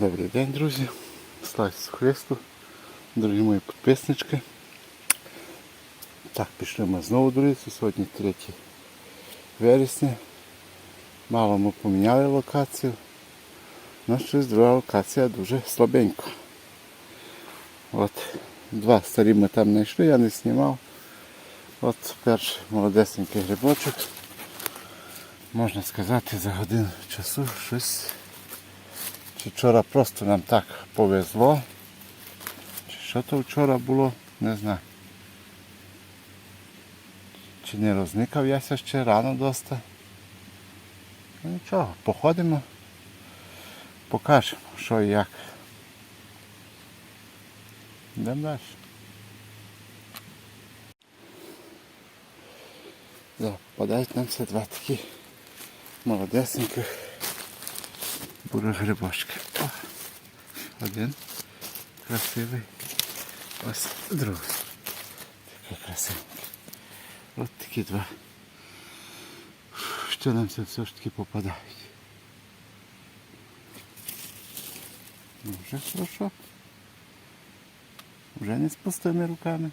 Добрий день, друзі. Слава Христу, дорогі мої підписнички. Так, пішли ми знову лісу. Сьогодні 3 вересня. Мало ми поміняли локацію. Ну, щось друга локація дуже слабенька. От два старі ми там знайшли, я не знімав. От перший молодесенький грибочок. Можна сказати, за годину часу щось чи вчора просто нам так повезло. Чи що то вчора було, не знаю. Чи не розникав яся ще рано доста. Ну нічого, походимо, покажемо, що і як. Йдемо далі. Да, попадають нам все два такі молодесеньких бурих грибочки. О, один красивий. Ось другий. Такий красивий. Ось такі два. Що нам це все ж таки попадають. Ну, вже хорошо. Вже не з пустими руками.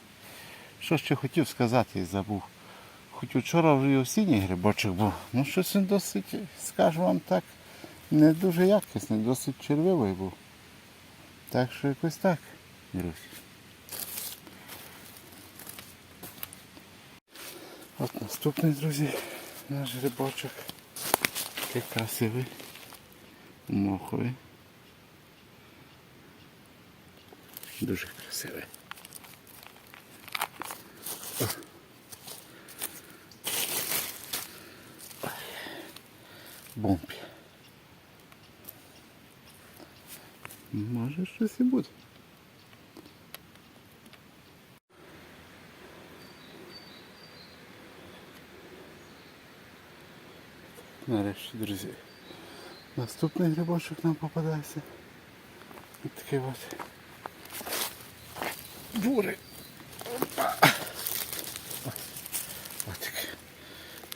Що ще хотів сказати і забув. Хоч вчора вже і осінній грибочок був, ну щось він досить, скажу вам так, не дуже якісний, досить червивий був. Так що якось так, друзі. От наступний, друзі, наш грибочок. Такий красивий, моховий. Дуже красивий. Бомбі. щось і буде. Нарешті, друзі. Наступний грибочок нам попадається. Ось такий от. Бурий. Опа. Ось. Ось такий.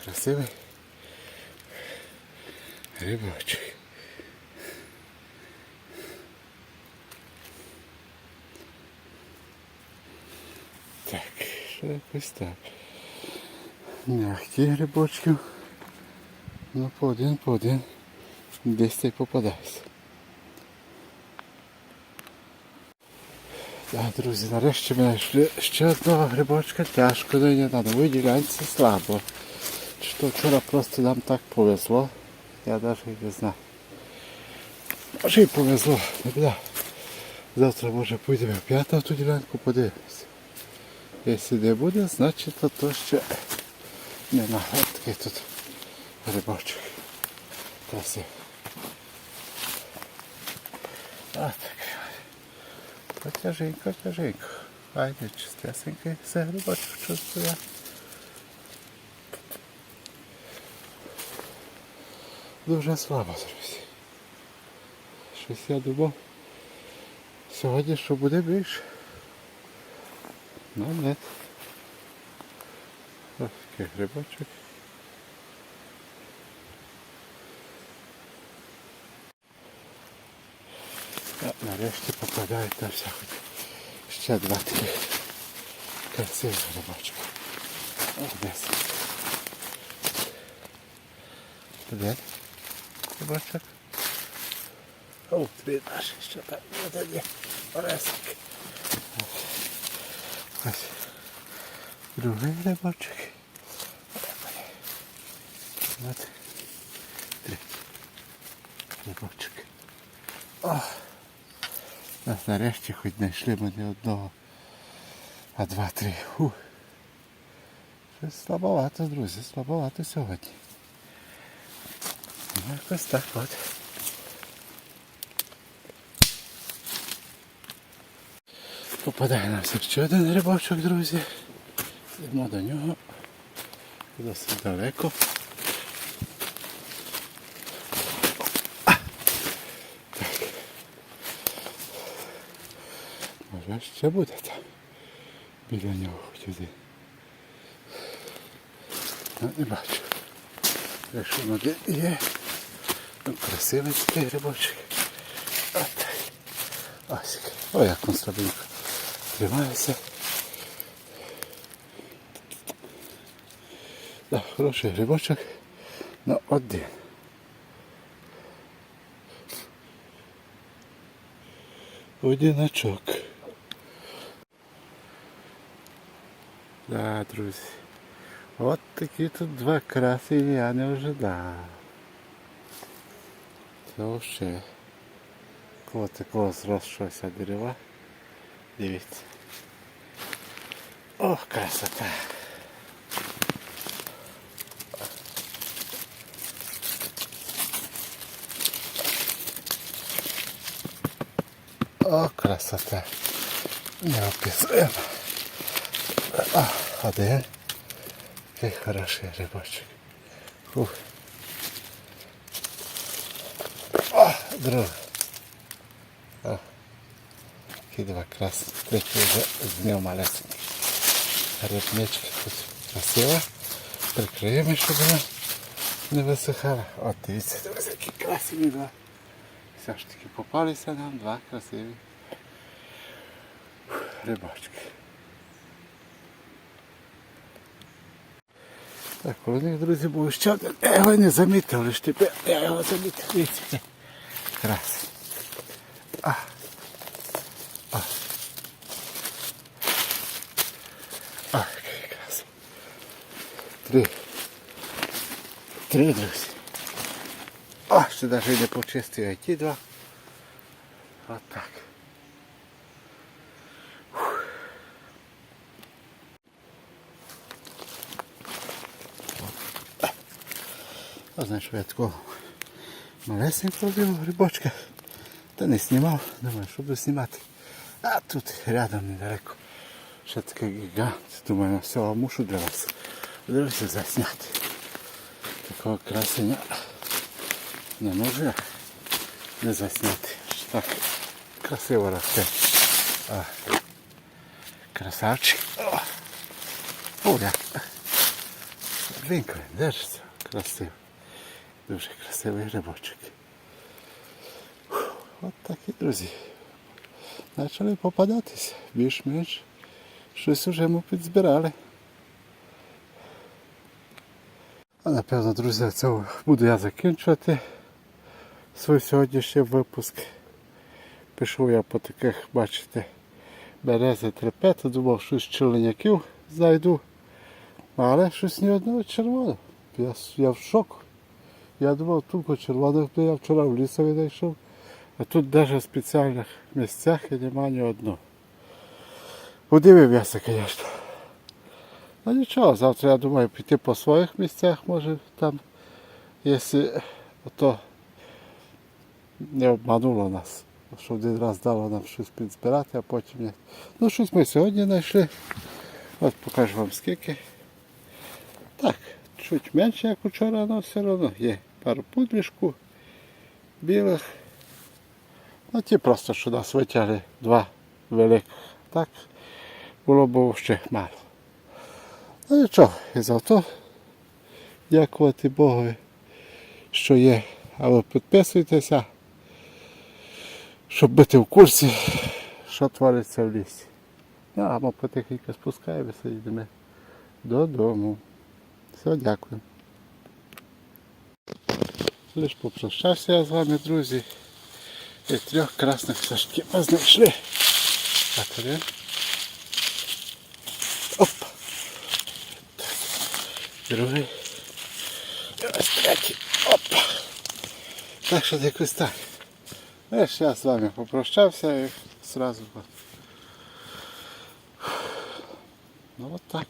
Красивий. Грибочок. Якось так. Мягкі грибочки. Ну по один, по один. Десь та й. Так, друзі, нарешті ми знайшли ще одного грибочка. Тяжко дойти на новій ділянці слабо. Чи то вчора просто нам так повезло. Я навіть не знаю. Може і повезло, не біда. Завтра може поїдемо опять на ту ділянку подивимося. Якщо не буде, значить то, ще не нагадки тут грибочок. Красивий. Ось такий. Потяженько, тяженько. Айде чистесенький все грибочок чувствує. Дуже слабо, друзі. Щось я думав. Сьогодні що буде більше. Ну нет. Ось такий грибочок. Нарешті попадають на все хоч ще два такі красиві грибочки. Ось десь. Один грибочок. О, три наші, що там буде є. Оресик. Ось. Другий грибочок. От. Третій грибочок. О! Нас нарешті хоч знайшли ми не одного, а два-три. Щось слабовато, друзі, слабовато сьогодні. Якось так от. Попадає на все ще один грибочок, друзі. Йдемо до нього. Досить далеко. Може ще буде там. Біля нього хоч один. Ну, не бачу. Якщо один є. Ну, красивий такий грибочок. От. Ось. Ой, як він слабенько тримається. Да, хороший грибочок. Ну, один. Одиночок. Да, друзі. От такі тут два красиві я не ожидав. Це вообще. Коло такого зросшогося дерева. Дивіться. Ох, красота. О, красота. Не описуємо. А, один. Який хороший рибочок. Фух. О, другий. О. Які два красні. Третій вже зняв малесенький. Рибничка тут красива. Прикриємо, щоб вона не висихала. От дивіться, дивіться, які красиві два. Все ж таки попалися нам два красиві рибачки. Так, у них, друзі, був ще один. Я його не замітив, лише тепер я його замітив. Дивіться. А. А. А, який крас. Три. Три, друзі. О, ще навіть не почистив, а ті два. От так. А знаєш, я такого малесенького робив грибочка. Та не знімав, думаю, що буду знімати. А тут рядом недалеко. Ще такий гігант. Думаю, все, мушу для вас. Дивіться засняти. Такого красення не можу я не засняти. Так красиво росте. А, красавчик. О, О як. Він держиться. Красиво. Дуже красивий грибочок. Фух, От такі, друзі. Почали попадатись більш-менш. Щось уже ми підзбирали. Напевно, друзі, цьому буду я закінчувати свій сьогоднішній випуск. Пішов я по таких, бачите, берези трепети, думав, щось челеняків зайду. Але щось ні одного червоного. Я, я в шоку. Я думав, тільки червоних, де я вчора в лісові знайшов. А тут навіть в спеціальних місцях і нема ні одного. Удивив я звісно. Ну нічого, завтра я думаю піти по своїх місцях, може там, якщо то не обмануло нас. Що один раз дало нам щось підзбирати, а потім ні. Ну щось ми сьогодні знайшли. От покажу вам скільки. Так, чуть менше, як вчора, але все одно є пару пудрішку білих. Ну ті просто, що нас витягли два великих. Так було б ще мало. Ну нічого, і за то дякувати Богу, що є. А підписуйтеся, щоб бути в курсі, що твориться в лісі. Ну, а ми потихеньку спускаємося і йдемо додому. Все, дякую. Лиш попрощався я з вами, друзі. І трьох красних сашків знайшли. А Другий. І ось. Опа. Так що якось так. Знаєш, я з вами попрощався і сразу. Ну от так.